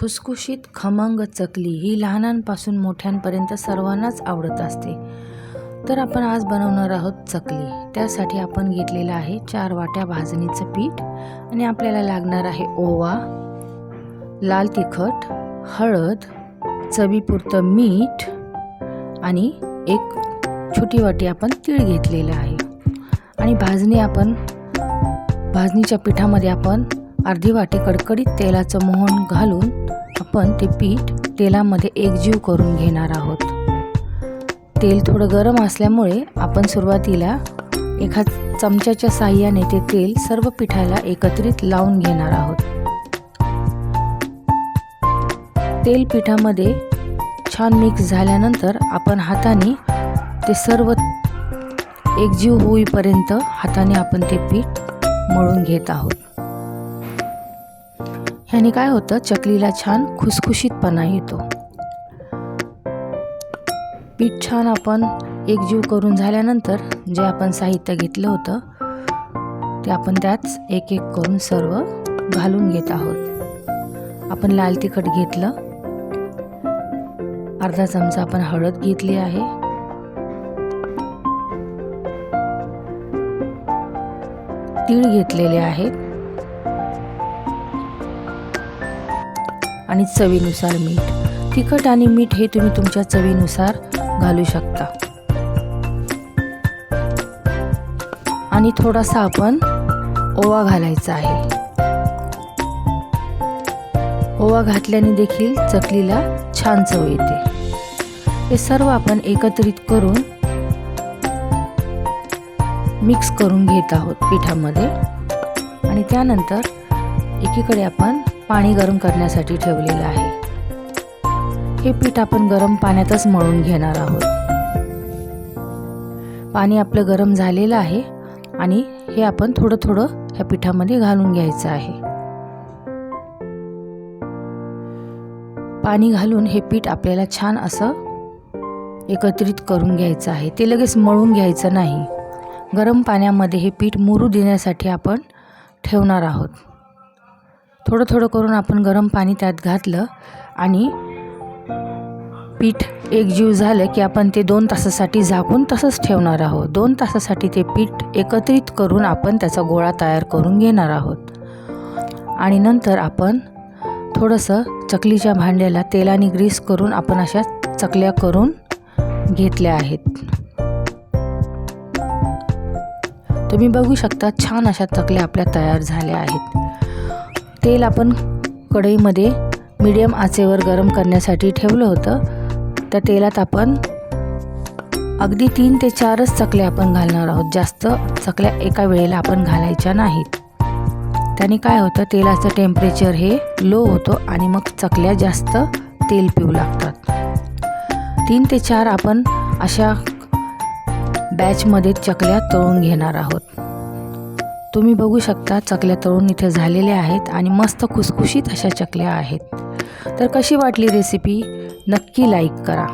खुसखुशीत खमंग चकली ही लहानांपासून मोठ्यांपर्यंत सर्वांनाच आवडत असते. तर आपण आज बनवणार आहोत चकली. त्यासाठी आपण घेतलेलं आहे चार वाट्या भाजणीचं पीठ आणि आपल्याला लागणार आहे ओवा लाल तिखट हळद चवीपुरतं मीठ आणि एक छोटी वाटी आपण तीळ घेतलेलं आहे. आणि भाजणी आपण भाजणीच्या पिठामध्ये आपण अर्धी वाटी कडकडीत तेलाचं मोहन घालून आपण ते पीठ तेलामध्ये एकजीव करून घेणार आहोत. तेल थोडं गरम असल्यामुळे आपण सुरुवातीला एका चमच्याच्या साह्याने ते तेल सर्व पिठाला एकत्रित लावून घेणार आहोत. तेल पिठामध्ये छान मिक्स झाल्यानंतर आपण हाताने ते सर्व एकजीव होईपर्यंत हाताने आपण ते पीठ मळून घेत आहोत. ह्याने काय होतं? चकलीला छान खुसखुशीतपणा येतो. पीठ छान आपण एकजीव करून झाल्यानंतर जे आपण साहित्य घेतलं होतं ते आपण त्याच एक एक करून सर्व घालून घेत आहोत. आपण लाल तिखट घेतलं. अर्धा चमचा आपण हळद घेतली आहे. तीळ घेतलेले आहेत. आणि चवीनुसार मीठ. तिखट आणि मीठ हे तुम्ही तुमच्या चवीनुसार घालू शकता. आणि थोडासा आपण ओवा घालायचा आहे. ओवा घातल्याने देखील चकलीला छान चव येते. हे सर्व आपण एकत्रित करून मिक्स करून घेत आहोत पिठामध्ये. आणि त्यानंतर एकीकडे आपण पाणी गरम करण्यासाठी ठेवलेलं आहे. हे पीठ आपण गरम पाण्यातच मळून घेणार आहोत. पाणी आपलं गरम झालेलं आहे आणि हे आपण थोडं थोडं ह्या पिठामध्ये घालून घ्यायचं आहे. पाणी घालून हे पीठ आपल्याला छान असं एकत्रित करून घ्यायचं आहे. ते लगेच मळून घ्यायचं नाही. गरम पाण्यामध्ये हे पीठ मुरू देण्यासाठी आपण ठेवणार आहोत. थोडं थोडं करून आपण गरम पाणी त्यात घातलं आणि पीठ एकजीव झालं की आपण ते दोन तासासाठी झाकून तसंच ठेवणार आहोत. दोन तासासाठी ते पीठ एकत्रित करून आपण त्याचा गोळा तयार करून घेणार आहोत. आणि नंतर आपण थोडंसं चकलीच्या भांड्याला तेलाने ग्रीस करून आपण अशा चकल्या करून घेतल्या आहेत. तुम्ही बघू शकता छान अशा चकल्या आपल्या तयार झाल्या आहेत. तेल आपण कढईमध्ये मीडियम आचेवर गरम करण्यासाठी ठेवलं होतं. त्या तेलात आपण अगदी तीन ते चारच चकल्या आपण घालणार आहोत. जास्त चकल्या एका वेळेला आपण घालायच्या नाहीत. त्याने काय होतं? तेलाचं टेम्परेचर हे लो होतो आणि मग चकल्या जास्त तेल पिऊ लागतात. तीन ते चार आपण अशा बॅचमध्ये चकल्या तळून घेणार आहोत. तुम्ही बघू शकता चकल्या तळून इथे झालेल्या आहेत आणि मस्त खुसखुशीत अशा चकल्या आहेत. तर कशी वाटली रेसिपी नक्की लाईक करा.